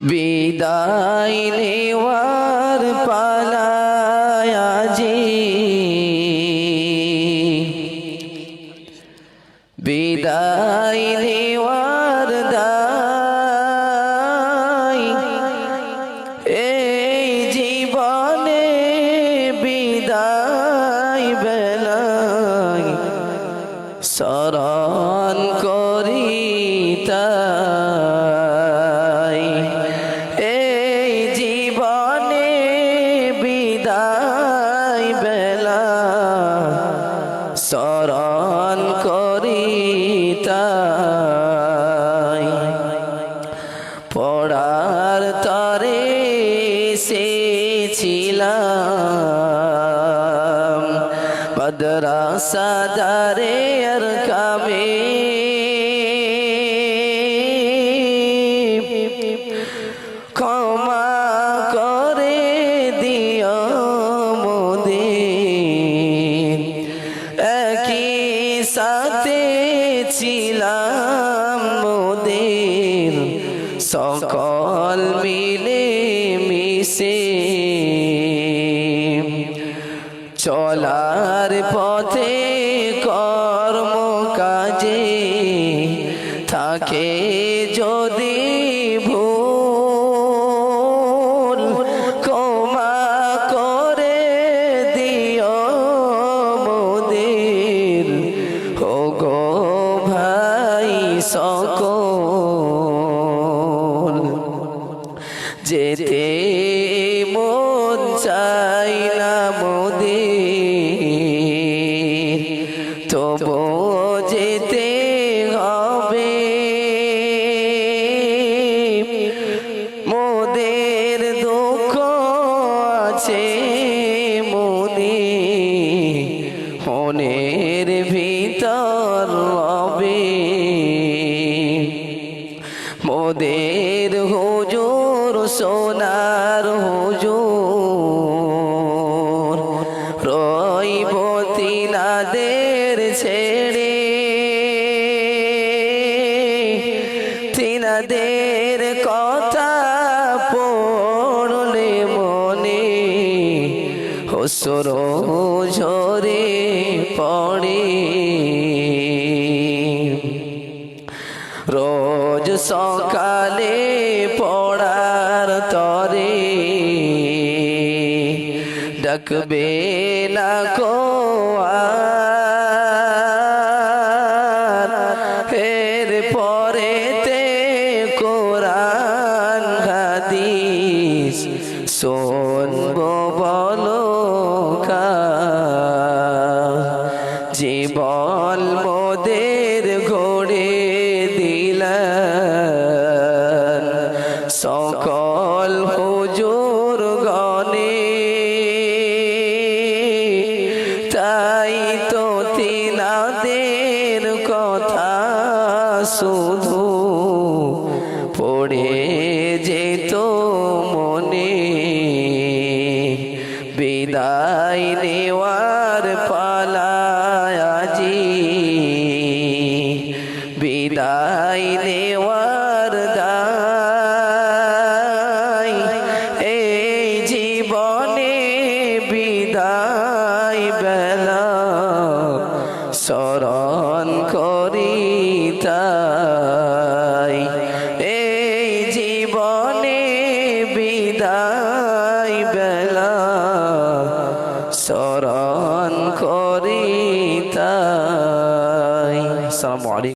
বিদায় নেওয়ার পালায়াজি বিদায় নেওয়ার দায়। এই জীবনে বিদায় বেলায় স্মরণ করি। এসেছিলাম মাদ্রাসা দারে আর কামে ক্ষমা করে ছিলাম সকল চলার পথে কর্ম কাজে থাকে যদি ভুল, ক্ষমা করে দিও মোদের। ও গো ভাই সকল, যেতে মন চাই না মোদের। মোদের হুজুর সোনার হুজুর। রইব তিনাদের ছেড়ে। তিনাদের কথা পড়লে মনে হসর ঝরে পড়ে। সকালে পড়ার তরে ডাকবে না কো এর পরেতে কোরআন হাদিস শোনব বলো জীবন মোদের গড়ে শুধু পড়ে যেত মনে বিদায় নেওয়ার পালায়াজি বিদায় নেওয়ার করি